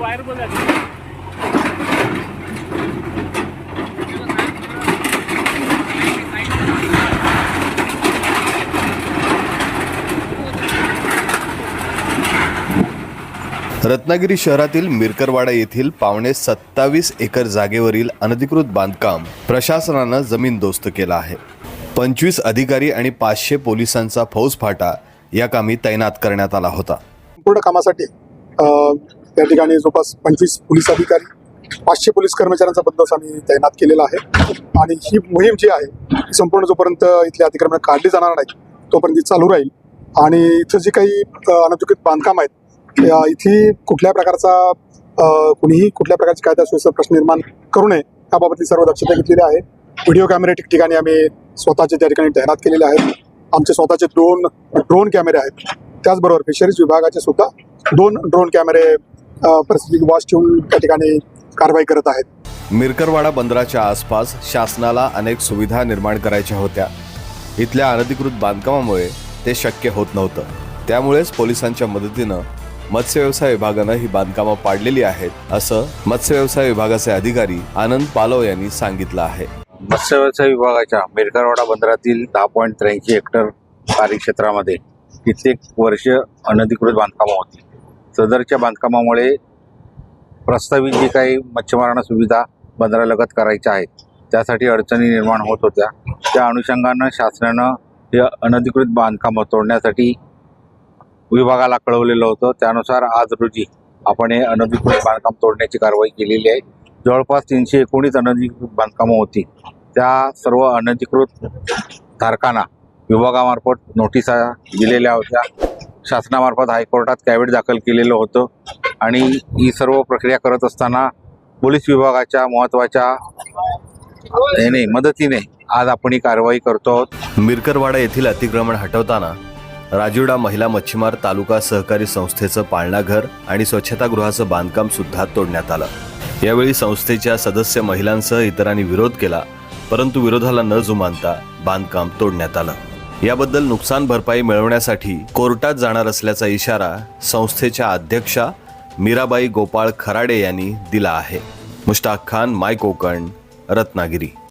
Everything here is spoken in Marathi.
वायर बघा रत्नागिरी शहरातील मिरकरवाडा येथील पावणे सत्तावीस एकर जागेवरील अनधिकृत बांधकाम प्रशासनानं जमीनदोस्त केलं आहे. पंचवीस अधिकारी आणि पाचशे पोलिसांचा फौजफाटा या कामी तैनात करण्यात आला होता. पूर्ण कामासाठी त्या ठिकाणी जवळपास पंचवीस पोलीस अधिकारी पाचशे पोलीस कर्मचाऱ्यांचा बंदोबस्त आम्ही तैनात केलेला आहे. आणि ही मोहीम जी आहे ती संपूर्ण जोपर्यंत इथले अतिक्रमण काढली जाणार नाही तोपर्यंत ती चालू राहील. आणि इथं जे काही अनधिकृत बांधकाम आहेत या इथे कुठल्या प्रकारचा कुणीही कुठल्या प्रकारची कायदा सुव्यवस्था प्रश्न निर्माण करू नये याबाबतची सर्व दक्षता घेतलेली आहे. व्हिडिओ कॅमेरे ठिकठिकाणी आम्ही स्वतःचे त्या ठिकाणी तैनात केलेले आहेत. आमचे स्वतःचे दोन ड्रोन कॅमेरे आहेत. त्याचबरोबर फिशरीज विभागाचे सुद्धा दोन ड्रोन कॅमेरे परिस्थिती वॉच ठेवून त्या ठिकाणी कारवाई करत आहेत. मिरकरवाडा बंदराच्या आसपास शासनाला अनेक सुविधा निर्माण करायच्या होत्या. इथल्या अनधिकृत बांधकामामुळे ते शक्य होत नव्हतं. त्यामुळेच पोलिसांच्या मदतीनं मत्स्य व्यवसाय विभागानं ही बांधकामं पाडलेली आहेत असं मत्स्य व्यवसाय विभागाचे अधिकारी आनंद पालव यांनी सांगितलं आहे. मत्स्य व्यवसाय विभागाच्या मेरकरवाडा बंदरातील दहा पॉईंट त्र्याऐंशी हेक्टर कार्यक्षेत्रामध्ये कित्येक वर्ष अनधिकृत बांधकामं होती. सदरच्या बांधकामामुळे प्रस्तावित जी काही मच्छीमारांना सुविधा बंदरालगत करायच्या आहेत त्यासाठी अडचणी निर्माण होत होत्या. त्या अनुषंगानं शासनानं हे अनधिकृत बांधकामं तोडण्यासाठी विभागाला कळवलेलं होतं. त्यानुसार आज रोजी आपण हे अनधिकृत बांधकाम तोडण्याची कारवाई केलेली आहे. जवळपास तीनशे एकोणीस अनधिकृत बांधकामं होती. त्या सर्व अनधिकृत धारकांना विभागामार्फत नोटिसा दिलेल्या होत्या. शासनामार्फत हायकोर्टात कॅविट दाखल केलेलं होतं. आणि ही सर्व प्रक्रिया करत असताना पोलीस विभागाच्या महत्त्वाच्या मदतीने आज आपण ही कारवाई करतो आहोत. मिरकरवाडा येथील अतिक्रमण हटवताना राजिवडा महिला मच्छीमार तालुका सहकारी संस्थेचं पाळणाघर आणि स्वच्छतागृहाचं बांधकाम सुद्धा तोडण्यात आलं. यावेळी संस्थेच्या सदस्य महिलांसह इतरांनी विरोध केला परंतु विरोधाला न जुमानता बांधकाम तोडण्यात आलं. याबद्दल नुकसान भरपाई मिळवण्यासाठी कोर्टात जाणार असल्याचा इशारा संस्थेच्या अध्यक्षा मीराबाई गोपाळ खराडे यांनी दिला आहे. मुश्ताक खान माय कोकण रत्नागिरी.